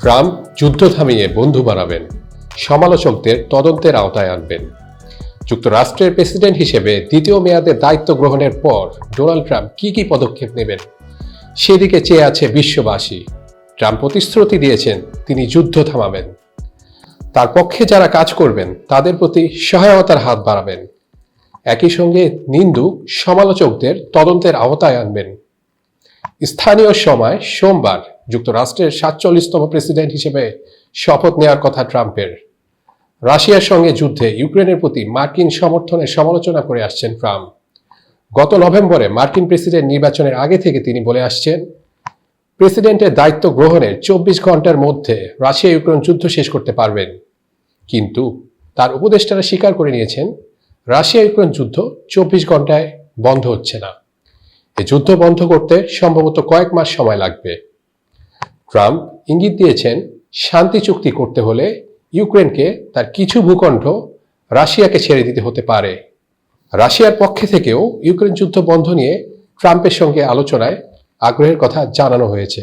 Trump যুদ্ধ থামিয়ে বন্ধু বানাবেন। সমালোচকদের তদন্তের আওতায় আনবেন। যুক্তরাষ্ট্রের প্রেসিডেন্ট হিসেবে দ্বিতীয় মেয়াদে দায়িত্ব গ্রহণের পর ডোনাল্ড ট্রাম্প কি কি পদক্ষেপ নেবেন? সেদিকে চেয়ে আছে বিশ্ববাসী। ট্রাম্প প্রতিশ্রুতি দিয়েছেন, তিনি যুদ্ধ থামাবেন। তার পক্ষে যারা কাজ করবেন, তাদের প্রতি সহায়তার হাত বাড়াবেন। একই সঙ্গে নিন্দুক সমালোচকদের তদন্তের আওতায় আনবেন। স্থানীয় সময় সোমবার যুক্তরাষ্ট্রের সাতচল্লিশতম প্রেসিডেন্ট হিসেবে শপথ নেওয়ার কথা ট্রাম্পের। রাশিয়ার সঙ্গে যুদ্ধে ইউক্রেনের প্রতি মার্কিন সমর্থনের সমালোচনা করে আসছেন ট্রাম্প। গত নভেম্বরে মার্কিন প্রেসিডেন্ট নির্বাচনের আগে থেকে তিনি বলে আসছেন, প্রেসিডেন্টের দায়িত্ব গ্রহণের চব্বিশ ঘণ্টার মধ্যে রাশিয়া ইউক্রেন যুদ্ধ শেষ করতে পারবেন। কিন্তু তার উপদেষ্টারা স্বীকার করে নিয়েছেন রাশিয়া ইউক্রেন যুদ্ধ চব্বিশ ঘন্টায় বন্ধ হচ্ছে না। এ যুদ্ধ বন্ধ করতে সম্ভবত কয়েক মাস সময় লাগবে। ট্রাম্প ইঙ্গিত দিয়েছেন, শান্তি চুক্তি করতে হলে ইউক্রেনকে তার কিছু ভূখণ্ড রাশিয়াকে ছেড়ে দিতে হতে পারে। রাশিয়ার পক্ষে থেকেও ইউক্রেন যুদ্ধ বন্ধ নিয়ে ট্রাম্পের সঙ্গে আলোচনায় আগ্রহের কথা জানানো হয়েছে।